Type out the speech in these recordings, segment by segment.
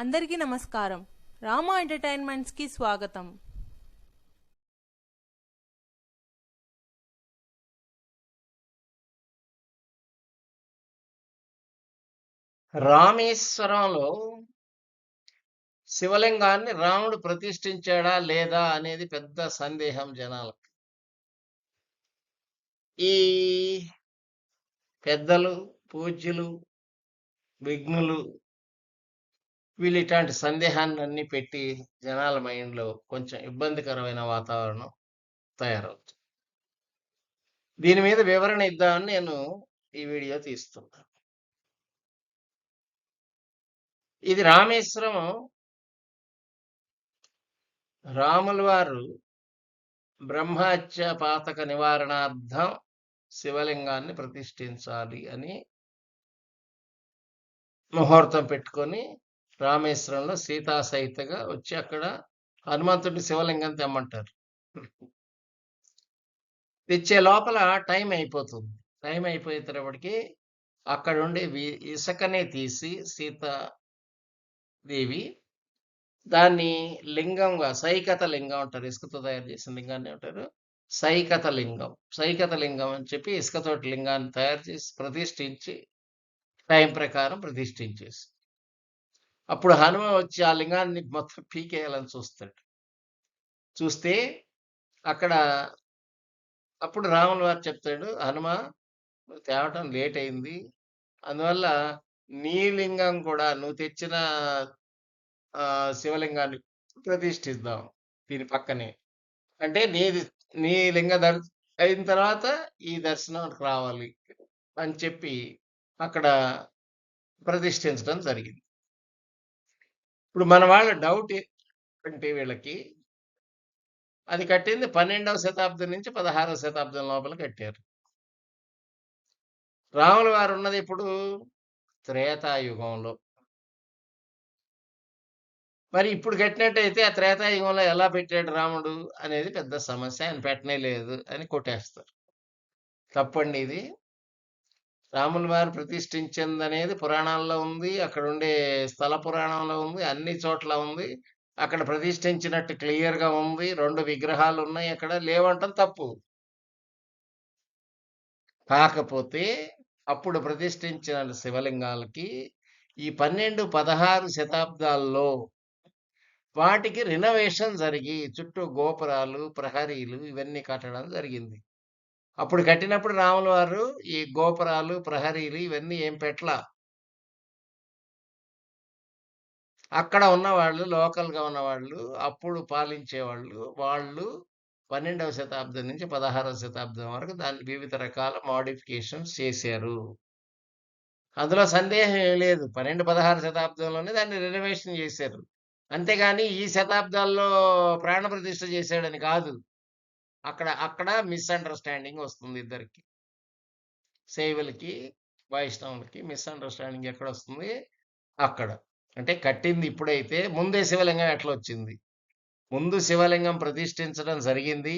అందరికీ నమస్కారం. రామా ఎంటర్టైన్మెంట్స్కి స్వాగతం. రామేశ్వరంలో శివలింగాన్ని రాముడు ప్రతిష్ఠించాడా లేదా అనేది పెద్ద సందేహం జనాలకు. ఈ పెద్దలు పూజ్యులు విఘ్నులు వీళ్ళు ఇట్లాంటి సందేహాన్ని అన్ని పెట్టి జనాల మైండ్లో కొంచెం ఇబ్బందికరమైన వాతావరణం తయారవుతుంది. దీని మీద వివరణ ఇద్దామని నేను ఈ వీడియో తీస్తున్నాను ఇది రామేశ్వరం రాముల వారు బ్రహ్మహత్య పాతక నివారణార్థం శివలింగాన్ని ప్రతిష్ఠించాలి అని ముహూర్తం పెట్టుకొని రామేశ్వరంలో సీతా సహితగా వచ్చి అక్కడ హనుమంతుడి శివలింగం తెమ్మంటారు. తెచ్చే లోపల టైం అయిపోతుంది. టైం అయిపోయేటప్పటికి అక్కడ ఉండే ఇసుకనే తీసి సీత దేవి దాన్ని లింగంగా సైకత లింగం అంటారు. ఇసుకతో తయారు చేసిన లింగాన్ని అంటారు సైకత లింగం. సైకత లింగం అని చెప్పి ఇసుకతోటి లింగాన్ని తయారు చేసి ప్రతిష్ఠించి టైం ప్రకారం ప్రతిష్ఠించేసి అప్పుడు హనుమ వచ్చి ఆ లింగాన్ని మొత్తం పీకేయాలని చూస్తాడు. చూస్తే అక్కడ అప్పుడు రాముల వారు చెప్తాడు హనుమ తేవటం లేట్ అయింది. అందువల్ల నీ లింగం కూడా నువ్వు తెచ్చిన శివలింగాన్ని ప్రతిష్ఠిద్దాం దీని పక్కనే. అంటే నీది నీ లింగ దర్ అయిన తర్వాత ఈ దర్శనానికి రావాలి అని చెప్పి అక్కడ ప్రతిష్ఠించడం జరిగింది. ఇప్పుడు మన వాళ్ళ డౌట్ అంటే వీళ్ళకి అది కట్టింది పన్నెండవ శతాబ్దం నుంచి పదహారవ శతాబ్దం లోపల కట్టారు. రాముల వారు ఉన్నది ఇప్పుడు త్రేతాయుగంలో. మరి ఇప్పుడు కట్టినట్టయితే ఆ త్రేతాయుగంలో ఎలా పెట్టాడు రాముడు అనేది పెద్ద సమస్య. ఆయన పెట్టనే లేదు అని కొట్టేస్తారు. తప్పండి ఇది. రాముల వారు ప్రతిష్ఠించింది అనేది పురాణాల్లో ఉంది అక్కడ ఉండే స్థల పురాణంలో ఉంది అన్ని చోట్ల ఉంది. అక్కడ ప్రతిష్ఠించినట్టు క్లియర్గా ఉంది. రెండు విగ్రహాలు ఉన్నాయి అక్కడ. లేవంటం తప్పు. కాకపోతే అప్పుడు ప్రతిష్ఠించిన శివలింగాలకి ఈ పన్నెండు పదహారు శతాబ్దాల్లో వాటికి రినోవేషన్ జరిగి చుట్టూ గోపురాలు ప్రహరీలు ఇవన్నీ కట్టడం జరిగింది. అప్పుడు కట్టినప్పుడు రాముల వారు ఈ గోపురాలు ప్రహరీలు ఇవన్నీ ఏం పెట్టలా? అక్కడ ఉన్నవాళ్ళు లోకల్గా ఉన్నవాళ్ళు అప్పుడు పాలించేవాళ్ళు వాళ్ళు పన్నెండవ శతాబ్దం నుంచి పదహారవ శతాబ్దం వరకు దాన్ని వివిధ రకాల మాడిఫికేషన్స్ చేశారు. అందులో సందేహం ఏం లేదు. పన్నెండు పదహారు శతాబ్దంలోనే దాన్ని రెనోవేషన్ చేశారు. అంతేగాని ఈ శతాబ్దాల్లో ప్రాణ ప్రతిష్ఠ చేశాడని కాదు. అక్కడ అక్కడ మిస్అండర్స్టాండింగ్ వస్తుంది ఇద్దరికి. శైవులకి వైష్ణవులకి మిస్అండర్స్టాండింగ్ ఎక్కడ వస్తుంది అక్కడ. అంటే కట్టింది ఇప్పుడైతే ముందే శివలింగం ఎట్లా వచ్చింది ముందు శివలింగం ప్రతిష్ఠించడం జరిగింది.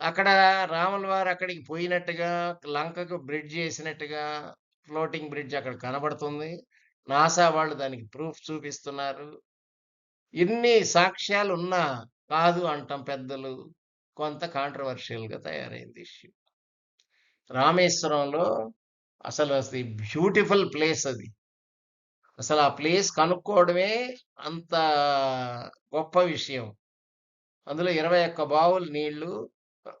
అక్కడ రాముల వారు అక్కడికి పోయినట్టుగా లంకకు బ్రిడ్జ్ చేసినట్టుగా ఫ్లోటింగ్ బ్రిడ్జ్ అక్కడ కనబడుతుంది. నాసా వాళ్ళు దానికి ప్రూఫ్ చూపిస్తున్నారు. ఇన్ని సాక్ష్యాలు ఉన్నా కాదు అంటాం పెద్దలు. కొంత కాంట్రవర్షియల్గా తయారైంది ఇష్యూ రామేశ్వరంలో అసలు అది బ్యూటిఫుల్ ప్లేస్ అది. అసలు ఆ ప్లేస్ కనుక్కోవడమే అంత గొప్ప విషయం. అందులో ఇరవై ఒక్క బావులు నీళ్ళు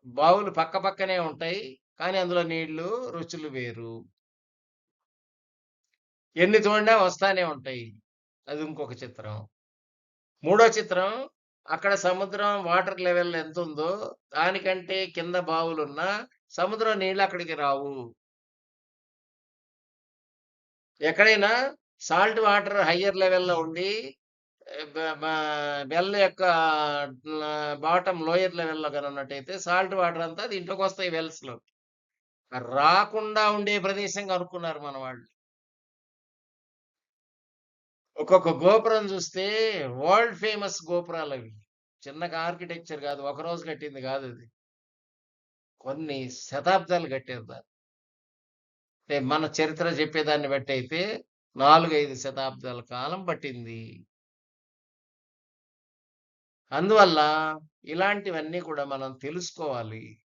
బావులు పక్క పక్కనే ఉంటాయి కానీ అందులో నీళ్ళు రుచులు వేరు. ఎన్ని చూడినా వస్తానే ఉంటాయి. అది ఇంకొక చిత్రం. మూడో చిత్రం అక్కడ సముద్రం వాటర్ లెవెల్ ఎంత ఉందో దానికంటే కింద బావులున్నా సముద్రం నీళ్ళు అక్కడికి రావు. ఎక్కడైనా సాల్ట్ వాటర్ హయ్యర్ లెవెల్లో ఉండి వెల్ యొక్క బాటం లోయర్ లెవెల్లో కానీ ఉన్నట్టయితే సాల్ట్ వాటర్ అంతా దీంట్లోకి వస్తాయి వెల్స్లో రాకుండా ఉండే ప్రదేశం కనుక్కున్నారు మన వాళ్ళు ఒక్కొక్క గోపురం చూస్తే వరల్డ్ ఫేమస్ గోపురాలు అవి. చిన్నగా ఆర్కిటెక్చర్ కాదు ఒక రోజు కట్టింది కాదు అది. కొన్ని శతాబ్దాలు కట్టారు దాన్ని. అంటే మన చరిత్ర చెప్పేదాన్ని బట్టి అయితే నాలుగైదు శతాబ్దాల కాలం పట్టింది. అందువల్ల ఇలాంటివన్నీ కూడా మనం తెలుసుకోవాలి.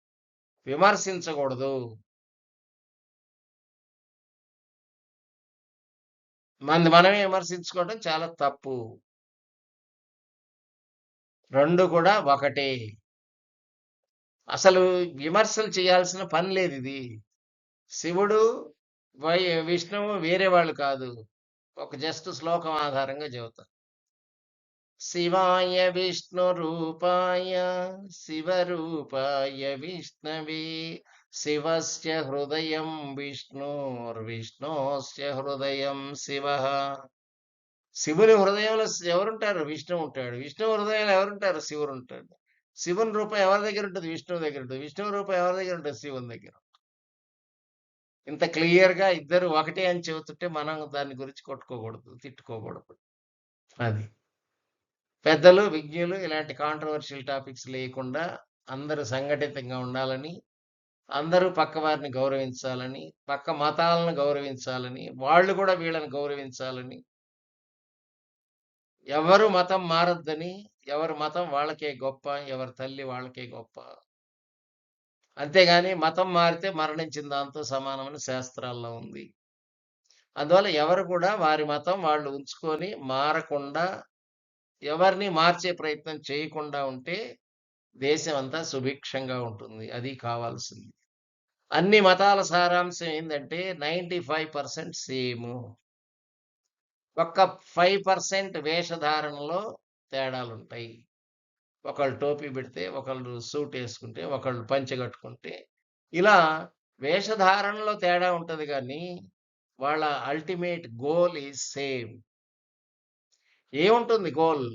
విమర్శించకూడదు. మన మనమే విమర్శించుకోవడం చాలా తప్పు. రెండు కూడా ఒకటే. అసలు విమర్శలు చేయాల్సిన పని లేదు ఇది. శివుడు వై విష్ణువు వేరే వాళ్ళు కాదు. ఒక జస్ట్ శ్లోకం ఆధారంగా చెబుతారు శివాయ విష్ణు రూపాయ శివరూపాయ విష్ణవే శివస్య హృదయం విష్ణుర్విష్ణోస్య హృదయం శివ. శివుని హృదయంలో ఎవరుంటారు? విష్ణు ఉంటాడు. విష్ణు హృదయంలో ఎవరుంటారు? శివుడు ఉంటాడు. శివుని రూపం ఎవరి దగ్గర ఉంటుంది? విష్ణువు దగ్గర ఉంటుంది. విష్ణువు రూపం ఎవరి దగ్గర ఉంటుంది? శివుని దగ్గర. ఇంత క్లియర్గా ఇద్దరు ఒకటే అని చెబుతుంటే మనం దాని గురించి కొట్టుకోకూడదు తిట్టుకోకూడదు. అది. పెద్దలు విజ్ఞులు ఇలాంటి కాంట్రవర్షియల్ టాపిక్స్ లేకుండా అందరూ సంఘటితంగా ఉండాలని అందరూ పక్క వారిని గౌరవించాలని పక్క మతాలను గౌరవించాలని వాళ్ళు కూడా వీళ్ళని గౌరవించాలని. ఎవరు మతం మారొద్దని ఎవరి మతం వాళ్ళకే గొప్ప ఎవరి తల్లి వాళ్ళకే గొప్ప. అంతేగాని మతం మారితే మరణించిన దాంతో సమానమని శాస్త్రాల్లో ఉంది. అందువల్ల ఎవరు కూడా వారి మతం వాళ్ళు ఉంచుకొని మారకుండా ఎవరిని మార్చే ప్రయత్నం చేయకుండా ఉంటే దేశం అంతా సుభిక్షంగా ఉంటుంది. అది కావాల్సింది. అన్ని మతాల సారాంశం ఏంటంటే నైంటీ ఫైవ్ పర్సెంట్ సేమ్. ఒక్క ఫైవ్ పర్సెంట్ వేషధారణలో తేడాలు ఉంటాయి ఒకళ్ళు టోపీ పెడితే ఒకళ్ళు సూట్ వేసుకుంటే ఒకళ్ళు పంచె కట్టుకుంటే. ఇలా వేషధారణలో తేడా ఉంటుంది కానీ వాళ్ళ అల్టిమేట్ గోల్ ఈజ్ సేమ్ ఏముంటుంది గోల్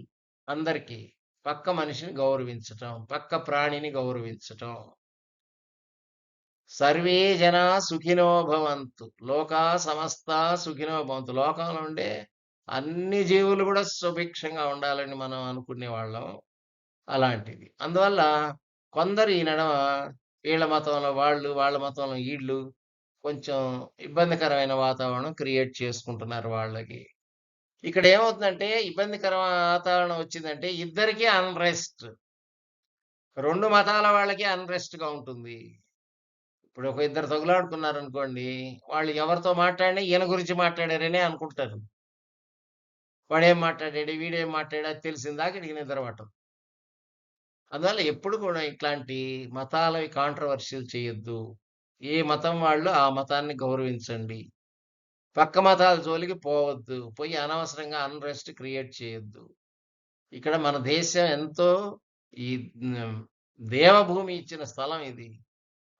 అందరికీ. పక్క మనిషిని గౌరవించటం పక్క ప్రాణిని గౌరవించటం. సర్వే జన సుఖినో భవంతు. లోకా సమస్త సుఖినో భవంతు. లోకంలో ఉండే అన్ని జీవులు కూడా సుభిక్షంగా ఉండాలని మనం అనుకునే వాళ్ళం అలాంటిది. అందువల్ల కొందరు ఈ నడమ వీళ్ళ మతంలో వాళ్ళు వాళ్ళ మతంలో వీళ్ళు కొంచెం ఇబ్బందికరమైన వాతావరణం క్రియేట్ చేసుకుంటున్నారు వాళ్ళకి. ఇక్కడ ఏమవుతుందంటే ఇబ్బందికరమైన వాతావరణం వచ్చిందంటే ఇద్దరికీ అన్రెస్ట్. రెండు మతాల వాళ్ళకి అన్రెస్ట్గా ఉంటుంది. ఇప్పుడు ఒక ఇద్దరు తగులాడుకున్నారు అనుకోండి వాళ్ళు ఎవరితో మాట్లాడినా ఈయన గురించి మాట్లాడారనే అనుకుంటారు. వాడేం మాట్లాడాడు వీడేం మాట్లాడా తెలిసిందాక ఇడికి నిద్ర పట్టదు. అందువల్ల ఎప్పుడు కూడా ఇట్లాంటి మతాలవి కాంట్రవర్షియల్ చేయొద్దు. ఏ మతం వాళ్ళు ఆ మతాన్ని గౌరవించండి. పక్క మతాల జోలికి పోవద్దు. పోయి అనవసరంగా అన్రెస్ట్ క్రియేట్ చేయొద్దు. ఇక్కడ మన దేశం ఎంతో ఈ దేవభూమి ఇచ్చిన స్థలం ఇది.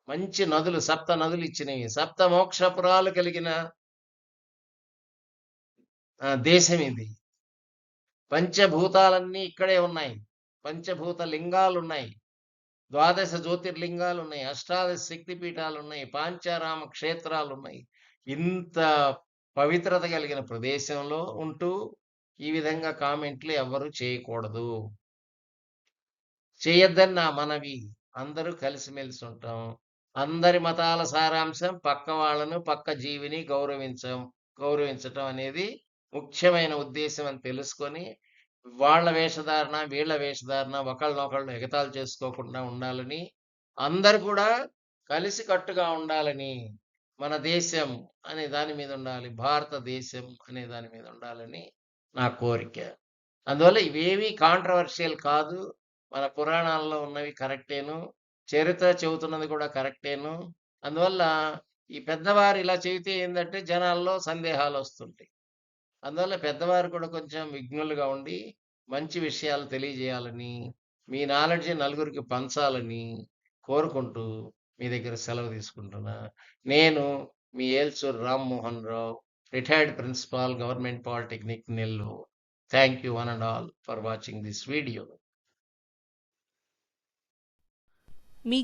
మంచి నదులు సప్త నదులు ఇచ్చినవి. సప్త మోక్షపురాలు కలిగిన దేశం ఇది. పంచభూతాలన్నీ ఇక్కడే ఉన్నాయి. పంచభూత లింగాలు ఉన్నాయి ద్వాదశ జ్యోతిర్లింగాలు ఉన్నాయి అష్టాదశ శక్తిపీఠాలు ఉన్నాయి పాంచారామ క్షేత్రాలు ఉన్నాయి ఇంత పవిత్రత కలిగిన ప్రదేశంలో ఉంటూ ఈ విధంగా కామెంట్లు ఎవ్వరూ చేయకూడదు. చేయొద్దని నా మనవి. అందరూ కలిసిమెలిసి ఉంటాం. అందరి మతాల సారాంశం పక్క వాళ్ళను పక్క జీవిని గౌరవించం గౌరవించటం అనేది ముఖ్యమైన ఉద్దేశం అని తెలుసుకొని వాళ్ళ వేషధారణ వీళ్ళ వేషధారణ ఒకళ్ళనొకళ్ళు ఎగతాళి చేసుకోకుండా ఉండాలని అందరు కూడా కలిసి కట్టుగా ఉండాలని మన దేశం అనే దాని మీద ఉండాలి భారతదేశం అనే దాని మీద ఉండాలని నా కోరిక. అందువల్ల ఇవేమీ కాంట్రవర్షియల్ కాదు మన పురాణాల్లో ఉన్నవి కరెక్టేను. చరిత్ర చెబుతున్నది కూడా కరెక్టేను. అందువల్ల ఈ పెద్దవారు ఇలా చెబితే ఏంటంటే జనాల్లో సందేహాలు వస్తుంటాయి. అందువల్ల పెద్దవారు కూడా కొంచెం విఘ్నులుగా ఉండి మంచి విషయాలు తెలియజేయాలని మీ నాలెడ్జ్ నలుగురికి పంచాలని కోరుకుంటూ మీ దగ్గర సెలవు తీసుకుంటున్నా. నేను మీ Elchur Rammohan Rao retired principal government polytechnic Nellore. Thank you one and all for watching this video. Me